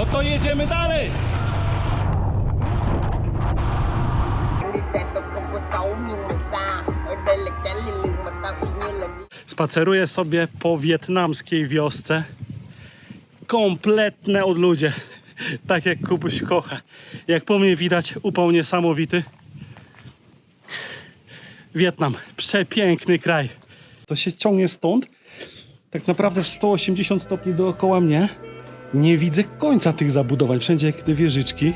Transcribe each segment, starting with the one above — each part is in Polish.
No to jedziemy dalej! Spaceruję sobie po wietnamskiej wiosce. Kompletne odludzie. Tak jak Kubuś kocha. Jak po mnie widać, upał niesamowity. Wietnam, przepiękny kraj. To się ciągnie stąd, tak naprawdę w 180 stopni dookoła mnie. Nie widzę końca tych zabudowań. Wszędzie jak te wieżyczki.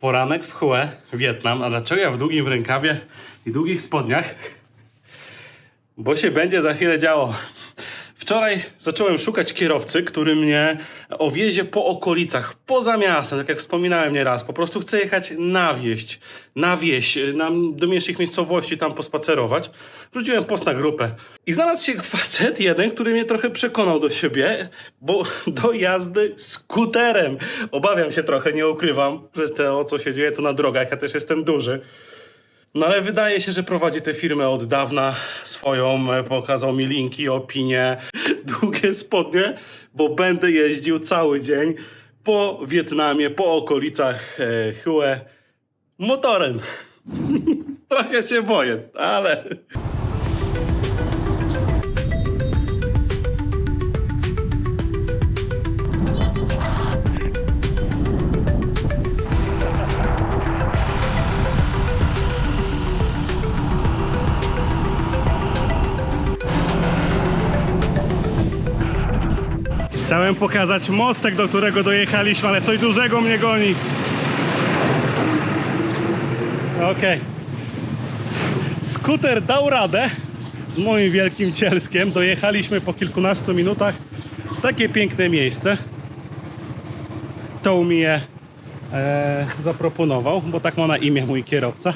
Poranek w Hue, Wietnam. A dlaczego ja w długim rękawie i długich spodniach? Bo się będzie za chwilę działo. Wczoraj zacząłem szukać kierowcy, który mnie owiezie po okolicach, poza miastem, tak jak wspominałem nieraz. Po prostu chcę jechać na wieść, na wieś, na, do mniejszych miejscowości, tam pospacerować. Wrzuciłem post na grupę i znalazł się facet jeden, który mnie trochę przekonał do siebie, bo do jazdy skuterem. Obawiam się trochę, nie ukrywam, przez to, co się dzieje tu na drogach. Ja też jestem duży. No ale wydaje się, że prowadzi tę firmę od dawna swoją, e, pokazał mi linki, opinie, długie spodnie, bo będę jeździł cały dzień po Wietnamie, po okolicach e, Hue motorem. Trochę się boję, ale... Chciałem pokazać mostek, do którego dojechaliśmy, ale coś dużego mnie goni. Okej. Skuter dał radę z moim wielkim cielskiem. Dojechaliśmy po kilkunastu minutach w takie piękne miejsce. To mi je e, zaproponował, bo tak ma na imię mój kierowca.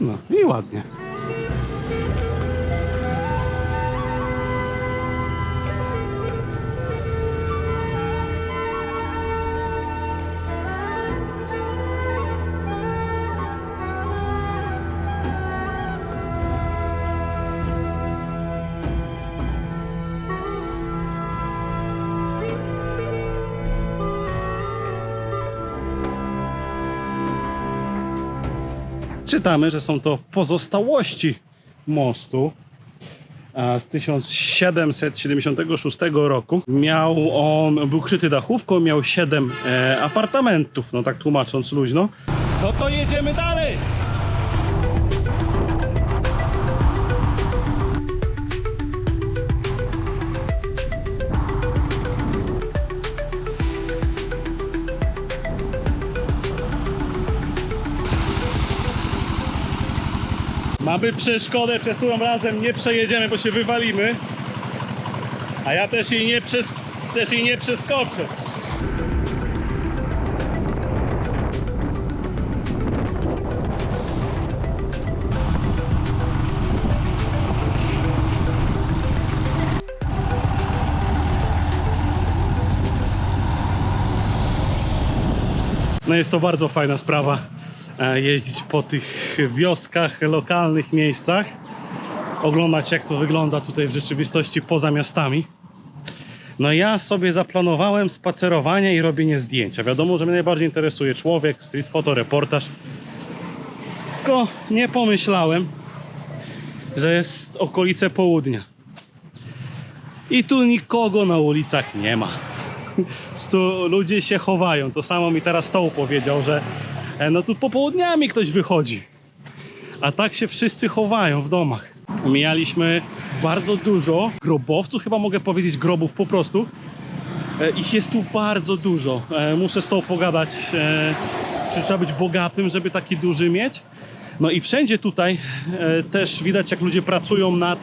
No i ładnie. Czytamy, że są to pozostałości mostu z 1776 roku. Miał on, był kryty dachówką, miał 7 e, apartamentów, no tak tłumacząc luźno. No to jedziemy dalej! Mamy przeszkodę, przez którą razem nie przejedziemy, bo się wywalimy. A ja też jej nie, przes też jej nie przeskoczę. No jest to bardzo fajna sprawa jeździć po tych wioskach, lokalnych miejscach, oglądać jak to wygląda tutaj w rzeczywistości poza miastami. No ja sobie zaplanowałem spacerowanie i robienie zdjęcia. Wiadomo, że mnie najbardziej interesuje człowiek, street photo, reportaż. Tylko nie pomyślałem, że jest okolice południa. I tu nikogo na ulicach nie ma. Prostu ludzie się chowają. To samo mi teraz to powiedział, że e, no tu popołudniami ktoś wychodzi. A tak się wszyscy chowają w domach. Mijaliśmy bardzo dużo grobowców, chyba mogę powiedzieć grobów po prostu. E, Ich jest tu bardzo dużo. E, Muszę z tą pogadać, e, czy trzeba być bogatym, żeby taki duży mieć. No i wszędzie tutaj e, też widać, jak ludzie pracują nad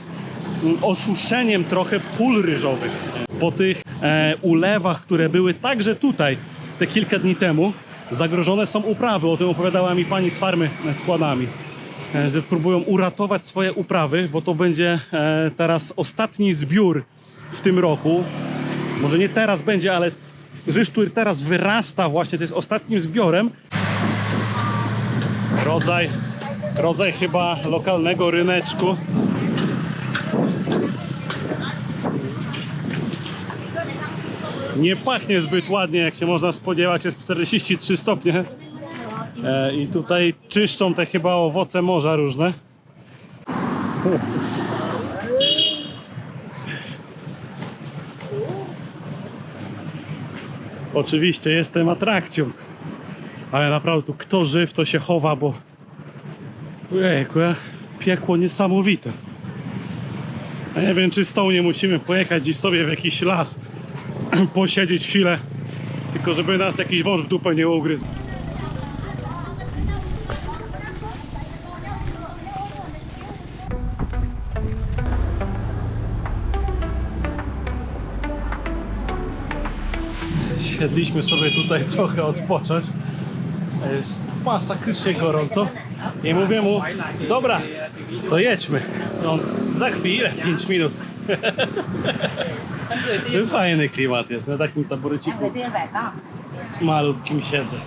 mm, osuszeniem trochę pól ryżowych. Po tych e, ulewach, które były także tutaj te kilka dni temu, zagrożone są uprawy. O tym opowiadała mi pani z farmy e, składami. E, że próbują uratować swoje uprawy, bo to będzie e, teraz ostatni zbiór w tym roku. Może nie teraz będzie, ale ryż, który teraz wyrasta właśnie, to jest ostatnim zbiorem. Rodzaj, rodzaj chyba lokalnego ryneczku. Nie pachnie zbyt ładnie, jak się można spodziewać, jest 43 stopnie. E, I tutaj czyszczą te chyba owoce morza różne. Oczywiście jestem atrakcją, ale naprawdę tu kto żyw, to się chowa, bo Ojejku, piekło niesamowite. Nie wiem, czy z tą nie musimy pojechać gdzieś sobie w jakiś las, posiedzieć chwilę, tylko żeby nas jakiś wąż w dupę nie ugryzł. Siedliśmy sobie tutaj trochę odpocząć. Jest masakrycznie gorąco. I mówię mu, dobra, to jedźmy. No, za chwilę, 5 minut. Fajny klimat jest, na takim taboreciku malutkim siedzę.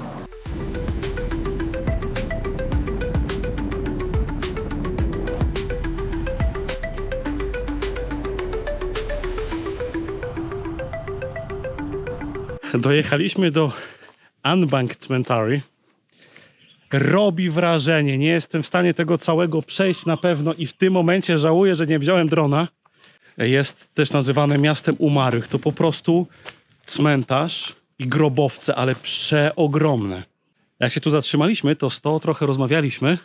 Dojechaliśmy do Anbank Cemetery. Robi wrażenie. Nie jestem w stanie tego całego przejść na pewno i w tym momencie żałuję, że nie wziąłem drona. Jest też nazywane miastem umarłych. To po prostu cmentarz i grobowce, ale przeogromne. Jak się tu zatrzymaliśmy, to z to trochę rozmawialiśmy.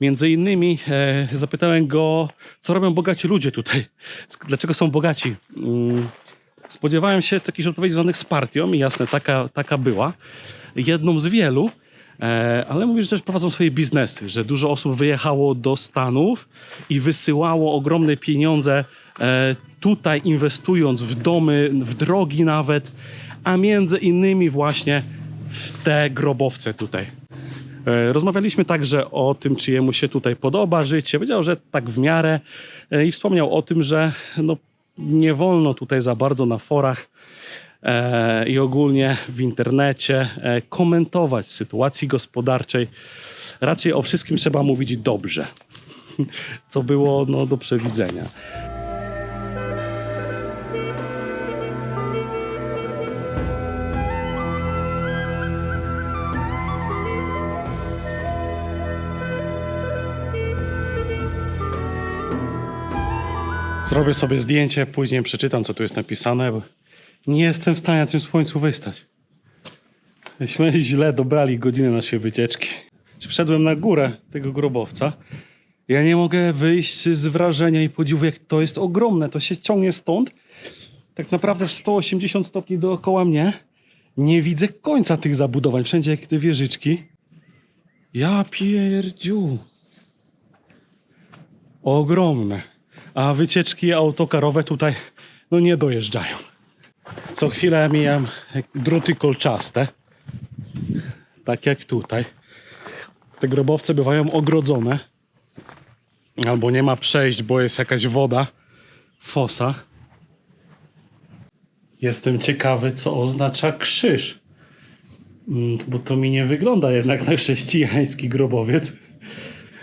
Między innymi e, zapytałem go, co robią bogaci ludzie tutaj. Dlaczego są bogaci? Mm, Spodziewałem się jakichś odpowiedzi związanych z partią i jasne, taka, taka była. Jedną z wielu, ale mówi, że też prowadzą swoje biznesy, że dużo osób wyjechało do Stanów i wysyłało ogromne pieniądze e, tutaj, inwestując w domy, w drogi nawet, a między innymi właśnie w te grobowce tutaj. E, Rozmawialiśmy także o tym, czy jemu się tutaj podoba życie. Powiedział, że tak w miarę e, i wspomniał o tym, że no, nie wolno tutaj za bardzo na forach e, i ogólnie w internecie e, komentować sytuacji gospodarczej. Raczej o wszystkim trzeba mówić dobrze, co było no, do przewidzenia. Zrobię sobie zdjęcie, później przeczytam, co tu jest napisane, nie jestem w stanie na tym słońcu wystać. Myśmy źle dobrali godzinę naszej wycieczki. Wszedłem na górę tego grobowca. Ja nie mogę wyjść z wrażenia i podziwu, jak to jest ogromne. To się ciągnie stąd. Tak naprawdę w 180 stopni dookoła mnie. Nie widzę końca tych zabudowań. Wszędzie jak te wieżyczki. Ja pierdziu. Ogromne. A wycieczki autokarowe tutaj no nie dojeżdżają. Co chwilę mijam druty kolczaste. Tak jak tutaj. Te grobowce bywają ogrodzone. Albo nie ma przejść, bo jest jakaś woda, fosa. Jestem ciekawy, co oznacza krzyż. Mm, Bo to mi nie wygląda jednak na chrześcijański grobowiec.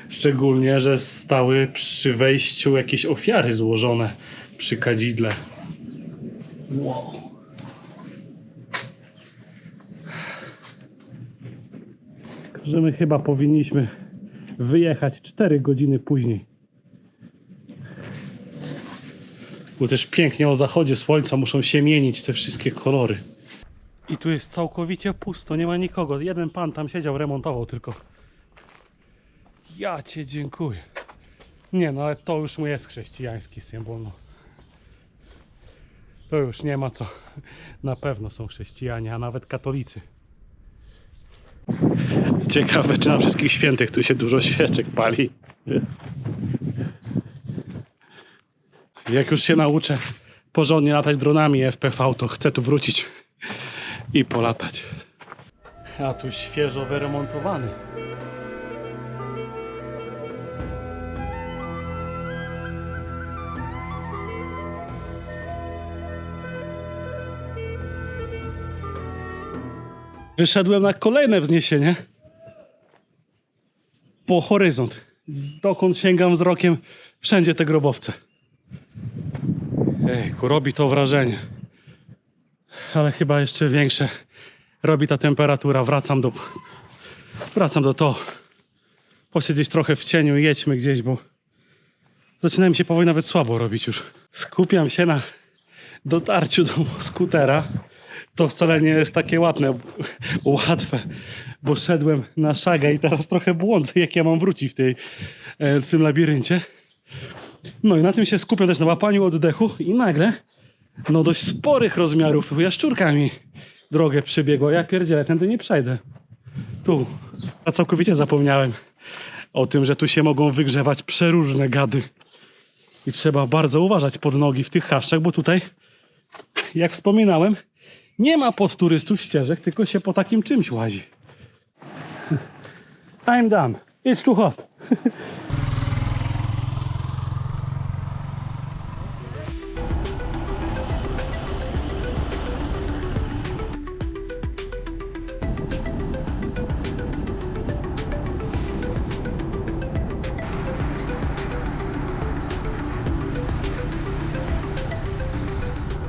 Szczególnie, że stały przy wejściu jakieś ofiary złożone przy kadzidle. Wow. Że my chyba powinniśmy wyjechać 4 godziny później. Bo też pięknie o zachodzie słońca muszą się mienić te wszystkie kolory. I tu jest całkowicie pusto, nie ma nikogo. Jeden pan tam siedział, remontował tylko. Ja cię dziękuję. Nie no, ale to już mu jest chrześcijański symbol. No. To już nie ma co. Na pewno są chrześcijanie, a nawet katolicy. Ciekawe, czy na wszystkich świętych tu się dużo świeczek pali. Jak już się nauczę porządnie latać dronami FPV, to chcę tu wrócić i polatać. A tu świeżo wyremontowany. Wyszedłem na kolejne wzniesienie. Po horyzont. Dokąd sięgam wzrokiem, wszędzie te grobowce. Ejku, robi to wrażenie. ale chyba jeszcze większe robi ta temperatura. Wracam do, wracam do to. Posiedzieć trochę w cieniu i jedźmy gdzieś, bo zaczyna mi się powoli nawet słabo robić już. Skupiam się na dotarciu do skutera. To wcale nie jest takie ładne, łatwe, bo szedłem na szagę i teraz trochę błądzę, jak ja mam wrócić w, tej, e, w tym labiryncie. No i na tym się skupiam też na łapaniu oddechu i nagle, no dość sporych rozmiarów jaszczurka mi drogę przybiegła. Ja pierdzielę, tędy nie przejdę. Tu. A całkowicie zapomniałem o tym, że tu się mogą wygrzewać przeróżne gady. I trzeba bardzo uważać pod nogi w tych chaszczach, bo tutaj, jak wspominałem, nie ma pod turystów ścieżek, tylko się po takim czymś łazi. I'm done. It's too hot.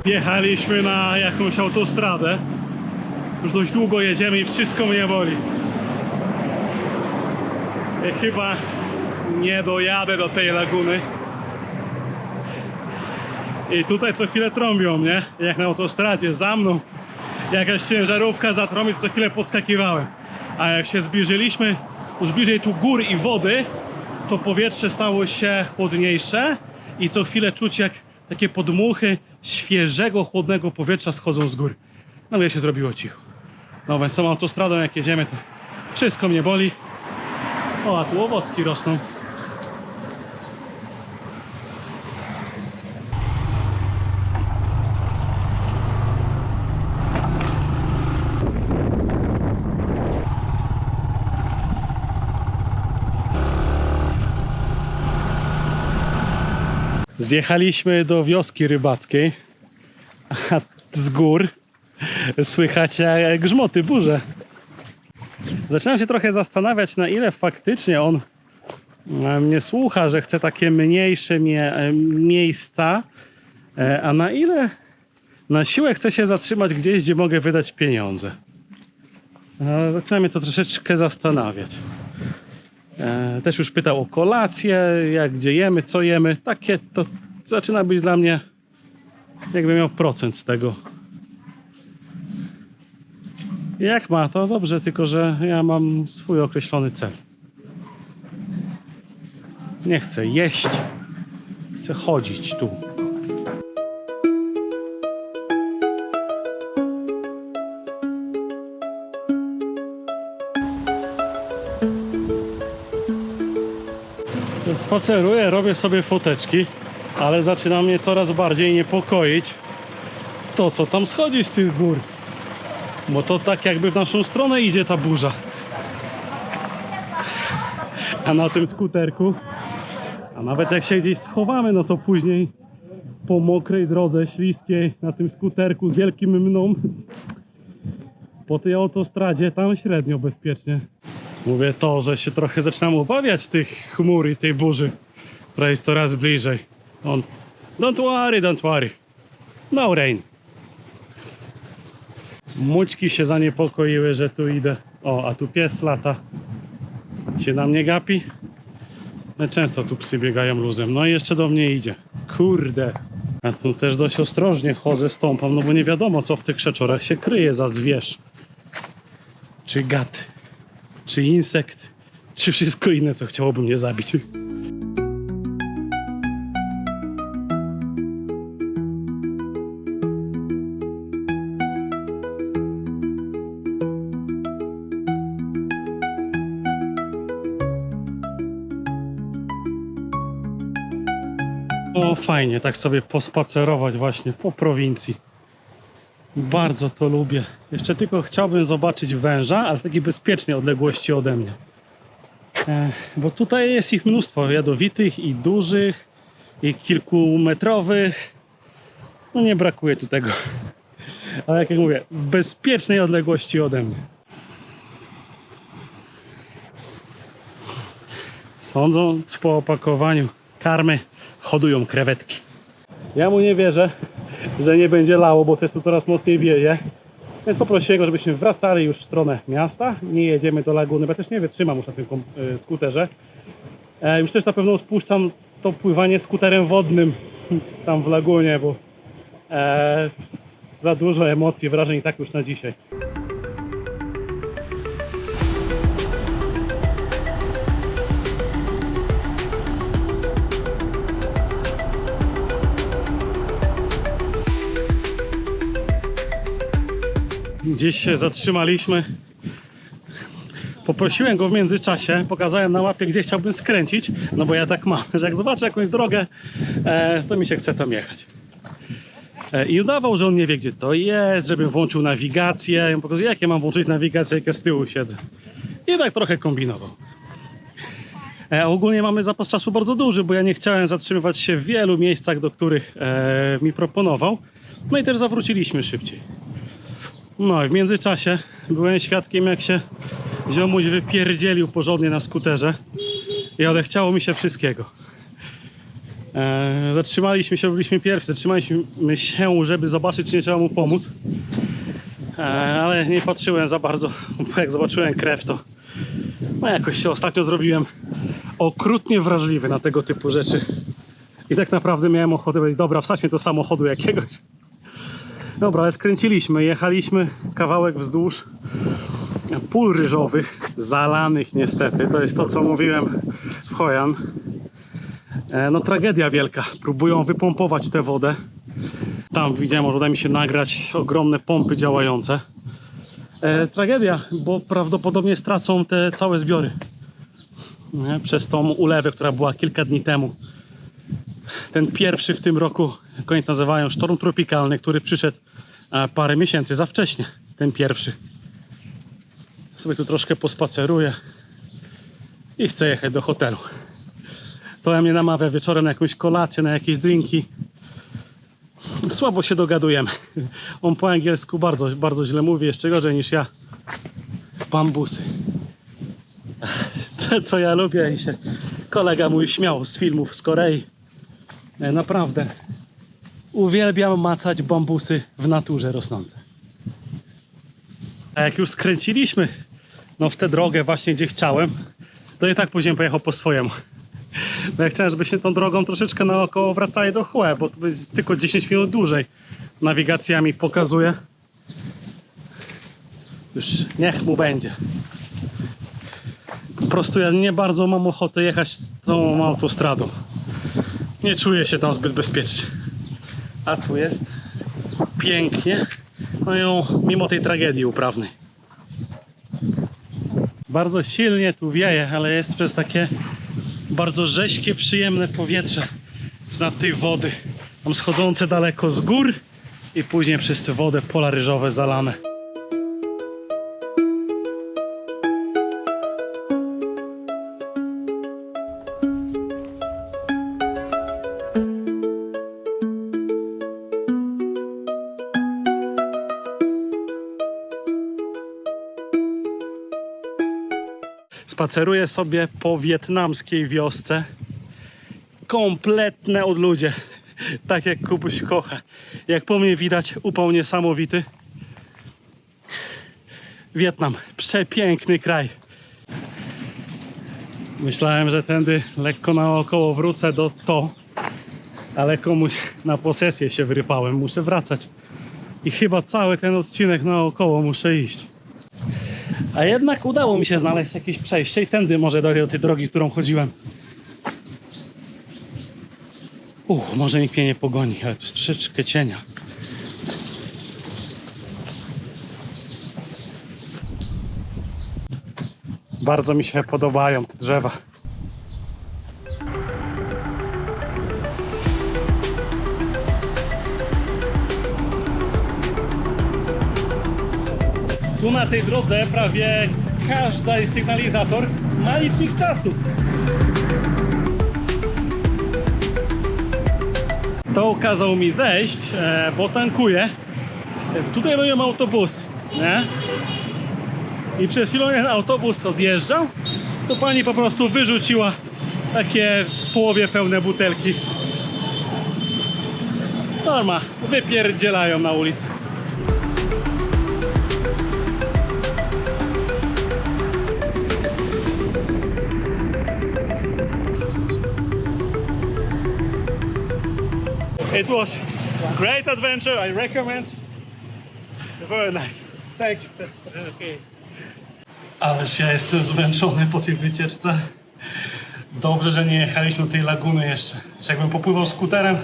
Jechaliśmy na jakąś autostradę. Już dość długo jedziemy i wszystko mnie boli. Ja chyba nie dojadę do tej laguny. I tutaj co chwilę trąbią mnie, jak na autostradzie, za mną. Jakaś ciężarówka zatrąbić, co chwilę podskakiwałem. A jak się zbliżyliśmy już bliżej tu gór i wody, to powietrze stało się chłodniejsze i co chwilę czuć jak takie podmuchy świeżego, chłodnego powietrza schodzą z gór. No mnie się zrobiło cicho. No więc tą autostradą jak jedziemy to wszystko mnie boli. O, a tu owocki rosną. Zjechaliśmy do wioski rybackiej, a z gór słychać grzmoty, burze. Zaczynam się trochę zastanawiać, na ile faktycznie on e, mnie słucha, że chce takie mniejsze mie e, miejsca, e, a na ile na siłę chce się zatrzymać gdzieś, gdzie mogę wydać pieniądze. E, Zaczyna mnie to troszeczkę zastanawiać. E, Też już pytał o kolację, jak gdzie jemy, co jemy. Takie to zaczyna być dla mnie, jakbym miał procent z tego. Jak ma, to dobrze, tylko że ja mam swój określony cel. Nie chcę jeść, chcę chodzić tu. Spaceruję, robię sobie foteczki, ale zaczyna mnie coraz bardziej niepokoić to, co tam schodzi z tych gór. Bo to tak jakby w naszą stronę idzie ta burza. A na tym skuterku, a nawet jak się gdzieś schowamy, no to później po mokrej drodze śliskiej na tym skuterku z wielkim mną po tej autostradzie tam średnio bezpiecznie. Mówię to, że się trochę zaczynam obawiać tych chmur i tej burzy, która jest coraz bliżej. On, don't worry, don't worry. No rain. Mućki się zaniepokoiły, że tu idę. O, a tu pies lata. Się na mnie gapi. No, często tu psy biegają luzem. No i jeszcze do mnie idzie. Kurde. A tu też dość ostrożnie chodzę, stąpam, no bo nie wiadomo, co w tych krzeczorach się kryje za zwierz. Czy gad, czy insekt, czy wszystko inne, co chciałoby mnie zabić. O, fajnie, tak sobie pospacerować właśnie po prowincji. Bardzo to lubię. Jeszcze tylko chciałbym zobaczyć węża, ale w takiej bezpiecznej odległości ode mnie. Bo tutaj jest ich mnóstwo, jadowitych i dużych, i kilkumetrowych. No nie brakuje tu tego. Ale jak mówię, w bezpiecznej odległości ode mnie. Sądząc po opakowaniu karmy, hodują krewetki. Ja mu nie wierzę, że nie będzie lało, bo też tu coraz mocniej wieje. Więc poprosiłem go, żebyśmy wracali już w stronę miasta. Nie jedziemy do laguny, bo ja też nie wytrzymam już na tym y, skuterze. E, już też na pewno spuszczam to pływanie skuterem wodnym tam w lagunie, bo e, za dużo emocji, wrażeń i tak już na dzisiaj. Gdzieś się zatrzymaliśmy. Poprosiłem go w międzyczasie, pokazałem na mapie, gdzie chciałbym skręcić, no bo ja tak mam, że jak zobaczę jakąś drogę, e, to mi się chce tam jechać. E, I udawał, że on nie wie, gdzie to jest, żebym włączył nawigację. Ja pokazuję, jak ja mam włączyć nawigację, jak ja z tyłu siedzę. I tak trochę kombinował. E, ogólnie mamy zapas czasu bardzo duży, bo ja nie chciałem zatrzymywać się w wielu miejscach, do których e, mi proponował. No i też zawróciliśmy szybciej. No i w międzyczasie byłem świadkiem, jak się ziomuś wypierdzielił porządnie na skuterze i odechciało mi się wszystkiego. E, zatrzymaliśmy się, byliśmy pierwsi, zatrzymaliśmy się, żeby zobaczyć, czy nie trzeba mu pomóc. E, ale nie patrzyłem za bardzo, bo jak zobaczyłem krew, to no jakoś się ostatnio zrobiłem okrutnie wrażliwy na tego typu rzeczy. I tak naprawdę miałem ochotę powiedzieć, dobra, wsadźmy do samochodu jakiegoś. Dobra, ale skręciliśmy, jechaliśmy kawałek wzdłuż pól ryżowych, zalanych niestety. To jest to, co mówiłem w Hojan. E, No tragedia wielka. Próbują wypompować tę wodę. Tam widziałem, może uda mi się nagrać ogromne pompy działające. E, tragedia, bo prawdopodobnie stracą te całe zbiory. Nie? Przez tą ulewę, która była kilka dni temu. Ten pierwszy w tym roku, jak oni to nazywają, sztorm tropikalny, który przyszedł parę miesięcy za wcześnie. Ten pierwszy. Sobie tu troszkę pospaceruję i chcę jechać do hotelu. To mnie namawia wieczorem na jakąś kolację, na jakieś drinki. Słabo się dogadujemy. On po angielsku bardzo, bardzo źle mówi, jeszcze gorzej niż ja. Bambusy. To, co ja lubię i się kolega mój śmiał z filmów z Korei. E, Naprawdę. Uwielbiam macać bambusy w naturze rosnące. A jak już skręciliśmy no w tę drogę właśnie gdzie chciałem, to i tak później pojechał po swojemu. No ja chciałem, żebyśmy tą drogą troszeczkę naokoło wracali do Chłe, bo to jest tylko 10 minut dłużej. Nawigacja mi pokazuje. Już niech mu będzie. Po prostu ja nie bardzo mam ochotę jechać tą autostradą. Nie czuję się tam zbyt bezpiecznie. A tu jest pięknie. No o, mimo tej tragedii uprawnej. Bardzo silnie tu wieje, ale jest przez takie bardzo rześkie, przyjemne powietrze z nad tej wody. Tam schodzące daleko z gór i później przez tę wodę pola ryżowe zalane. Spaceruję sobie po wietnamskiej wiosce. Kompletne odludzie. Tak jak Kubuś kocha. Jak po mnie widać, upał niesamowity. Wietnam, przepiękny kraj. Myślałem, że tędy lekko naokoło wrócę do to, ale komuś na posesję się wyrypałem. Muszę wracać. I chyba cały ten odcinek naokoło muszę iść. A jednak udało mi się znaleźć jakieś przejście i tędy może dojdę do tej drogi, którą chodziłem. Uch, może nikt mnie nie pogoni, ale tu troszeczkę cienia. Bardzo mi się podobają te drzewa. Tu na tej drodze prawie każdy sygnalizator ma licznik czasu. To kazał mi zejść, e, bo tankuję. Tutaj byłem autobus, nie? I przed chwilą jak autobus odjeżdżał, to pani po prostu wyrzuciła takie w połowie pełne butelki. Norma, wypierdzielają na ulicy. It was great adventure. I recommend. Very nice. Thank you. Okay. Ależ ja jestem zmęczony po tej wycieczce. Dobrze, że nie jechaliśmy do tej laguny jeszcze. Że jakbym popływał skuterem,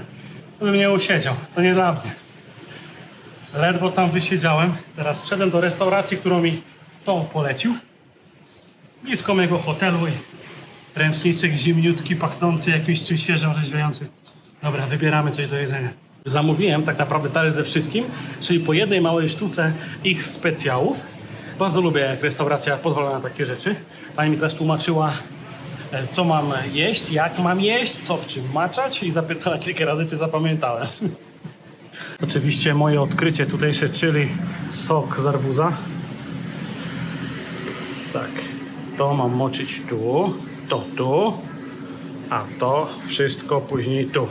to bym nie usiedział. To nie dla mnie. Ledwo tam wysiedziałem. Teraz wszedłem do restauracji, którą mi Tom polecił. Blisko mojego hotelu i ręczniczek zimniutki, pachnący jakimś czymś świeżym, orzeźwiającym. Dobra, wybieramy coś do jedzenia. Zamówiłem tak naprawdę talerz ze wszystkim, czyli po jednej małej sztuce ich specjałów. Bardzo lubię, jak restauracja pozwala na takie rzeczy. Pani mi teraz tłumaczyła, e, co mam jeść, jak mam jeść, co w czym maczać i zapytała kilka razy, czy zapamiętałem. Oczywiście moje odkrycie tutejsze, czyli sok z arbuza. Tak, to mam moczyć tu, to tu, a to wszystko później tu.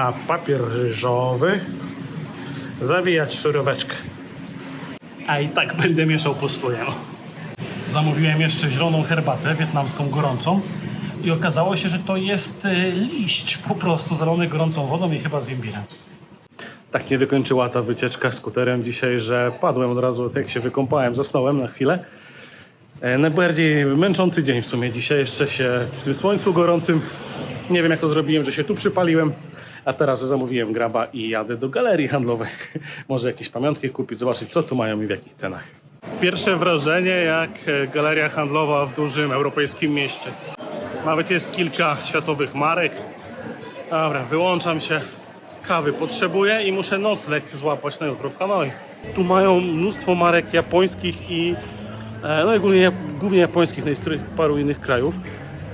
A w papier ryżowy zawijać suróweczkę. A i tak będę mieszał po swojemu. Zamówiłem jeszcze zieloną herbatę wietnamską gorącą i okazało się, że to jest e, liść po prostu zalony gorącą wodą i chyba z imbirem. Tak mnie wykończyła ta wycieczka skuterem dzisiaj, że padłem od razu, jak się wykąpałem, zasnąłem na chwilę. E, Najbardziej męczący dzień w sumie dzisiaj, jeszcze się w tym słońcu gorącym. Nie wiem jak to zrobiłem, że się tu przypaliłem, a teraz zamówiłem graba i jadę do galerii handlowej. Może jakieś pamiątki kupić, zobaczyć co tu mają i w jakich cenach. Pierwsze wrażenie jak e, galeria handlowa w dużym europejskim mieście. Nawet jest kilka światowych marek. Dobra, wyłączam się. Kawy potrzebuję i muszę nocleg złapać na jutro w Hanoi. Tu mają mnóstwo marek japońskich i e, no i głównie, głównie japońskich, no i z paru innych krajów.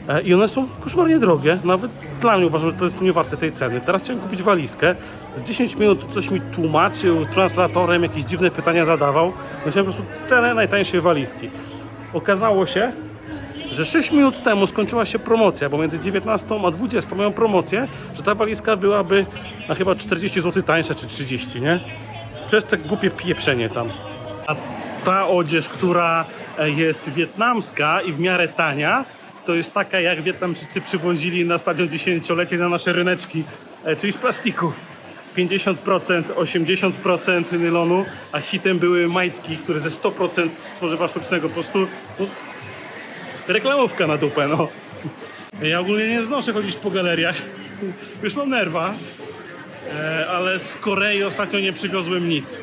E, I one są koszmarnie drogie. Nawet dla mnie uważam, że to jest nie warte tej ceny. Teraz chciałem kupić walizkę. Z 10 minut coś mi tłumaczył, translatorem jakieś dziwne pytania zadawał. Chciałem po prostu cenę najtańszej walizki. Okazało się, że 6 minut temu skończyła się promocja, bo między 19 a 20 mają promocję, że ta walizka byłaby na chyba 40 zł tańsza czy 30, nie? Przez te głupie pieprzenie tam. A ta odzież, która e, jest wietnamska i w miarę tania, to jest taka jak Wietnamczycy przywozili na stadion dziesięciolecie na nasze ryneczki, e, czyli z plastiku. 50%, 80% nylonu, a hitem były majtki, które ze 100% stworzywa sztucznego. Po prostu no, reklamówka na dupę, no. Ja ogólnie nie znoszę chodzić po galeriach. Już mam nerwa, e, ale z Korei ostatnio nie przywiozłem nic.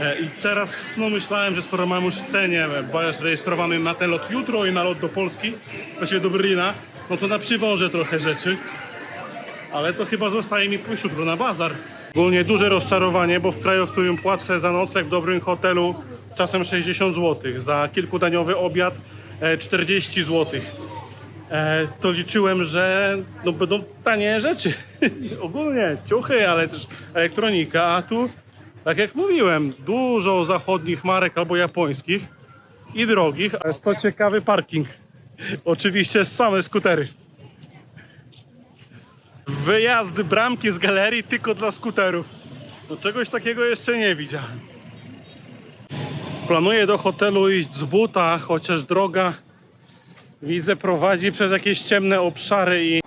E, I teraz no, myślałem, że skoro mam już w cenie bajaż rejestrowany na ten lot jutro i na lot do Polski, właściwie do Berlina, no to na przywożę trochę rzeczy. Ale to chyba zostaje mi pójść na bazar. Ogólnie duże rozczarowanie, bo w kraju, w którym płacę za nocleg w dobrym hotelu czasem 60 zł, za kilkudaniowy obiad e, 40 zł. E, to liczyłem, że no, będą tanie rzeczy. Ogólnie ciuchy, ale też elektronika, a tu, tak jak mówiłem, dużo zachodnich marek albo japońskich i drogich. A to ciekawy parking. Oczywiście same skutery. Wyjazd bramki z galerii tylko dla skuterów. No czegoś takiego jeszcze nie widziałem. Planuję do hotelu iść z buta, chociaż droga widzę prowadzi przez jakieś ciemne obszary i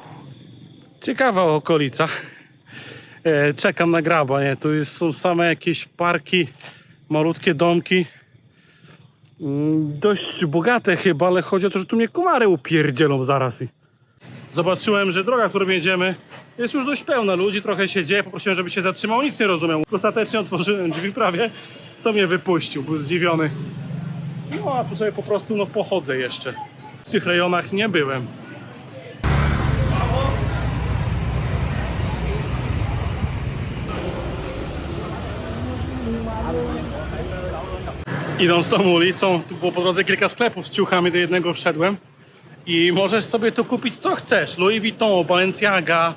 ciekawa okolica. E, Czekam na graba, nie? Tu jest, są same jakieś parki, malutkie domki. Mm, Dość bogate chyba, ale chodzi o to, że tu mnie komary upierdzielą zaraz. Zobaczyłem, że droga, którą jedziemy, jest już dość pełna ludzi, trochę się dzieje. Poprosiłem, żeby się zatrzymał, nic nie rozumiał. Ostatecznie otworzyłem drzwi prawie, to mnie wypuścił, był zdziwiony. No a tu sobie po prostu no, pochodzę jeszcze. W tych rejonach nie byłem. Idąc tą ulicą, tu było po drodze kilka sklepów z ciuchami, do jednego wszedłem. I możesz sobie tu kupić co chcesz. Louis Vuitton, Balenciaga,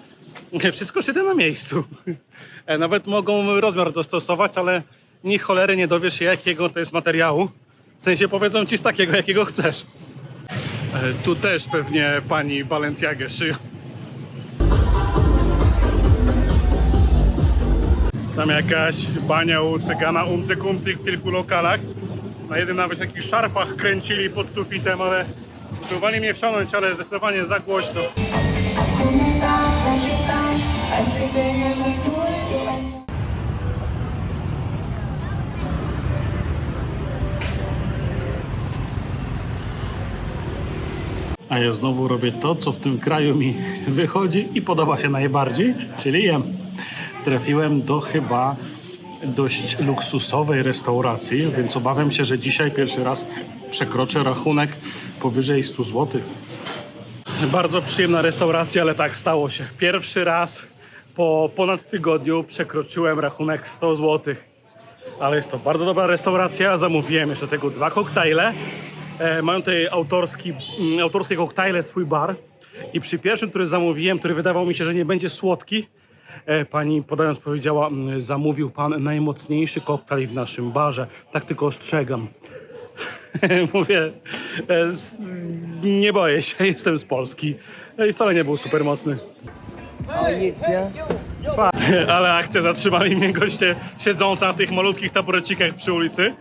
wszystko szyte na miejscu. E, Nawet mogą rozmiar dostosować, ale ni cholery nie dowiesz się jakiego to jest materiału. W sensie powiedzą ci z takiego, jakiego chcesz. E, Tu też pewnie pani Balenciagę szyją. Tam jakaś bania u cygana, umcy kumcy w kilku lokalach. Na jednym nawet jakichś szarfach kręcili pod sufitem, ale próbowali mnie wciągnąć, ale zdecydowanie za głośno. A ja znowu robię to, co w tym kraju mi wychodzi i podoba się najbardziej, czyli jem. Trafiłem do chyba dość luksusowej restauracji, więc obawiam się, że dzisiaj pierwszy raz przekroczę rachunek powyżej 100 zł. Bardzo przyjemna restauracja, ale tak stało się. Pierwszy raz po ponad tygodniu przekroczyłem rachunek 100 zł. Ale jest to bardzo dobra restauracja. Zamówiłem jeszcze tego dwa koktajle. E, mają tutaj autorski, mm, autorskie koktajle, swój bar. I przy pierwszym, który zamówiłem, który wydawał mi się, że nie będzie słodki, pani podając powiedziała, zamówił pan najmocniejszy koktajl w naszym barze. Tak tylko ostrzegam. Mówię, e, nie boję się, jestem z Polski. E, I wcale nie był super mocny. Ale akcja zatrzymali mnie goście siedzący na tych malutkich taburecikach przy ulicy.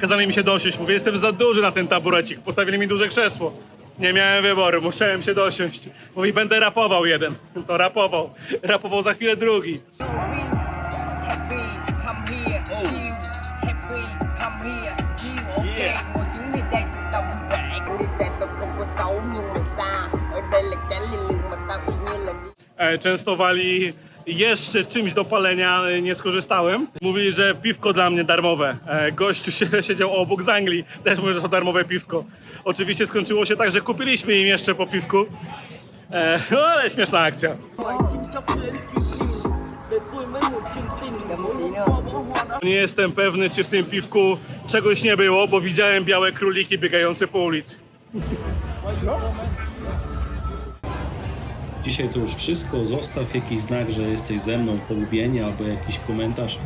Kazali mi się dosiąść. Mówię, jestem za duży na ten taburecik. Postawili mi duże krzesło. Nie miałem wyboru, musiałem się dosiąść. Mówi, będę rapował jeden. To rapował. Rapował za chwilę drugi. Y e, częstowali jeszcze czymś do palenia, e, nie skorzystałem. Mówili, że piwko dla mnie darmowe. E, się, siedział obok z Anglii, też mówił, że to darmowe piwko. Oczywiście skończyło się tak, że kupiliśmy im jeszcze po piwku. E, No ale śmieszna akcja. Nie jestem pewny, czy w tym piwku czegoś nie było, bo widziałem białe króliki biegające po ulicy. Dzisiaj to już wszystko. Zostaw jakiś znak, że jesteś ze mną, polubienie albo jakiś komentarz.